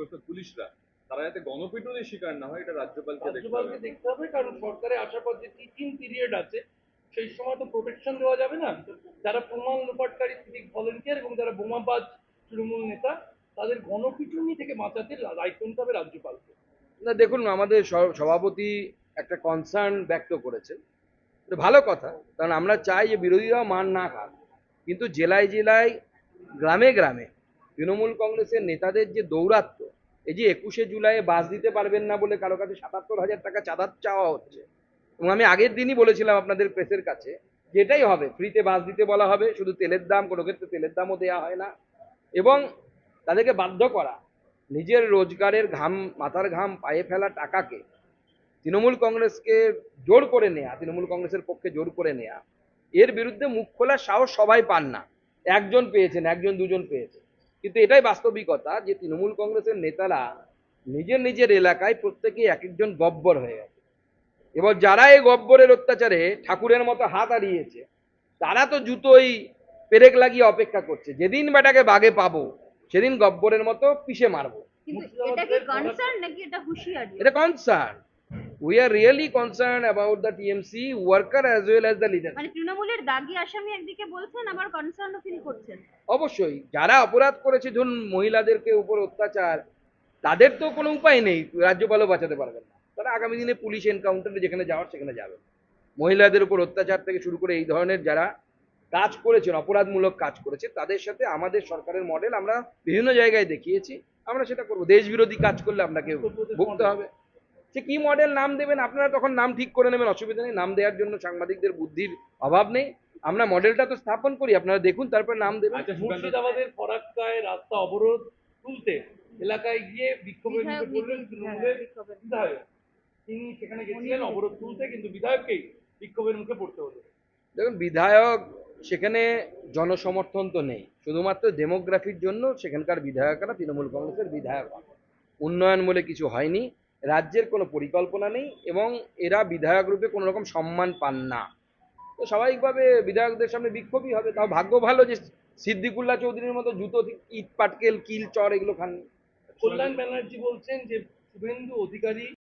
বিশেষ পুলিশরা তারা যাতে গণপিটুনির শিকার না হয় এটা রাজ্যপালকে রাজ্যপালকে দেখতে হবে কারণ সরকারে আসার পর যে টিচিং পিরিয়ড আছে সেই সময় তো প্রোটেকশন দেওয়া যাবে না। যারা প্রমাণ লোপাটকারী সিভিক ভলেন্টিয়ার এবং যারা বোমাবাজ তৃণমূল নেতা তাদের গণপিটুনি থেকে বাঁচাতে দায়িত্ব নিতে হবে রাজ্যপালকে। না দেখুন আমাদের স- সভাপতি একটা কনসার্ন ব্যক্ত করেছেন। ভালো কথা কারণ আমরা চাই যে বিরোধীরাও মান না খাক। কিন্তু জেলায় জেলায় গ্রামে গ্রামে তৃণমূল কংগ্রেসের নেতাদের যে দৌরাত্ম্য, এই যে একুশে জুলাই বাস দিতে পারবেন না বলে কারও কাছে সাতাত্তর হাজার টাকা চাঁদা চাওয়া হচ্ছে। এবং আমি আগের দিনই বলেছিলাম আপনাদের প্রেসের কাছে, যেটাই হবে, ফ্রিতে বাস দিতে বলা হবে, শুধু তেলের দাম, কোনো ক্ষেত্রে তেলের দামও দেওয়া হয় না। এবং তাদেরকে বাধ্য করা, নিজের রোজগারের ঘাম, মাথার ঘাম, পায়ে ফেলা টাকাকে তৃণমূল কংগ্রেসকে জোর করে নেয়া, তৃণমূল কংগ্রেসের পক্ষে জোর করে নেয়া, এর বিরুদ্ধে মুখ খোলার সাহস সবাই পান না। একজন পেয়েছেন, একজন, দুজন পেয়েছেন। কিন্তু এটাই বাস্তবিকতা যে তৃণমূল কংগ্রেসের নেতারা নিজের নিজের এলাকায় প্রত্যেকেই এক একজন গব্বর হয়ে গেছে। এবার যারা এই গব্বরের অত্যাচারে ঠাকুরের মতো হাত হারিয়েছে তারা তো জুতোই পেরেক লাগিয়ে অপেক্ষা করছে। যেদিন বেটাকে বাগে পাবো সেদিন গব্বরের মতো পিষে মারবো। এটা concern we are really concern about the TMC worker as well as the leader মানে তৃণমূলের দাগি আসামি একদিকে বলছেন আবার কনসার্ন ফিল করছেন। অবশ্যই যারা অপরাধ করেছে ধরুন মহিলাদেরকে উপর অত্যাচার তাদের তো কোনো উপায় নেই রাজ্যপালও বাঁচাতে পারবেন না। তারা আগামী দিনে পুলিশ এনকাউন্টারে যেখানে যাওয়ার সেখানে যাবে। মহিলাদের উপর অত্যাচার থেকে শুরু করে এই ধরনের যারা কাজ করেছেন অপরাধমূলক কাজ করেছে তাদের সাথে আমাদের সরকারের মডেল আমরা বিভিন্ন জায়গায় দেখিয়েছি। আমরা সেটা করব। দেশ বিরোধী কাজ করলে আপনাকে ভুগতে হবে। সে কি মডেল নাম দেবেন আপনারা তখন নাম ঠিক করে নেবেন অসুবিধা নেই। নাম দেওয়ার জন্য সাংবাদিকদের বুদ্ধির অভাব নেই। আমরা মডেলটা তো স্থাপন করি আপনারা দেখুন তারপর নাম দেবেন। আচ্ছা মুর্শিদাবাদের ফরাক্কায় রাস্তা অবরোধ তুলতে এলাকায় গিয়ে বিক্ষোভের পড়লেন তৃণমূলের বিধায়ক। তিনি সেখানে গেছিলেন অবরোধ তুলতে কিন্তু বিধায়ককেই বিক্ষোভের মুখে পড়তে হলো। দেখুন বিধায়ক সেখানে জনসমর্থন তো নেই। শুধুমাত্র ডেমোগ্রাফির জন্য সেখানকার বিধায়করা তৃণমূল কংগ্রেসের বিধায়ক। উন্নয়ন বলে কিছু হয়নি। রাজ্যের কোনো পরিকল্পনা নেই এবং এরা বিধায়ক রূপে কোনো রকম সম্মান পান না। তো স্বাভাবিকভাবে বিধায়কদের সামনে বিক্ষোভই হবে। তাও ভাগ্য ভালো যে সিদ্দিকুল্লাহ চৌধুরীর মতো জুতো ইট, পাটকেল, কিল, চর এগুলো খান। কল্যাণ ব্যানার্জি বলছেন যে শুভেন্দু অধিকারী